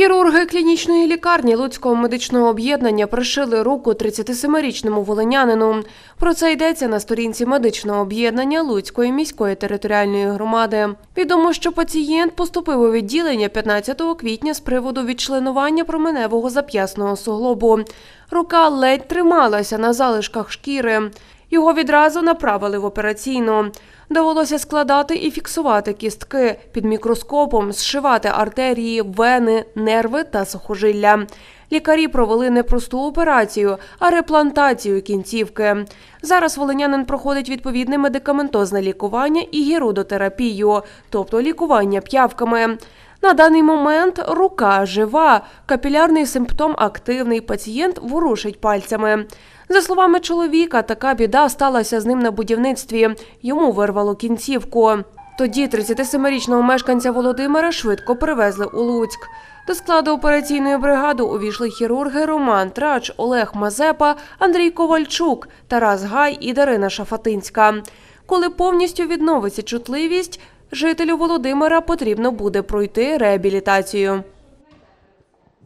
Хірурги клінічної лікарні Луцького медичного об'єднання пришили руку 37-річному волинянину. Про це йдеться на сторінці медичного об'єднання Луцької міської територіальної громади. Відомо, що пацієнт поступив у відділення 15 квітня з приводу відчленування променевого зап'ясного суглобу. Рука ледь трималася на залишках шкіри. Його відразу направили в операційну. Довелося складати і фіксувати кістки під мікроскопом, зшивати артерії, вени, нерви та сухожилля. Лікарі провели не просту операцію, а реплантацію кінцівки. Зараз волинянин проходить відповідне медикаментозне лікування і гірудотерапію, тобто лікування п'явками. На даний момент рука жива, капілярний симптом активний, пацієнт ворушить пальцями. За словами чоловіка, така біда сталася з ним на будівництві. Йому вирвало кінцівку. Тоді 37-річного мешканця Володимира швидко привезли у Луцьк. До складу операційної бригади увійшли хірурги Роман Трач, Олег Мазепа, Андрій Ковальчук, Тарас Гай і Дарина Шафатинська. Коли повністю відновиться чутливість, жителю Володимира потрібно буде пройти реабілітацію.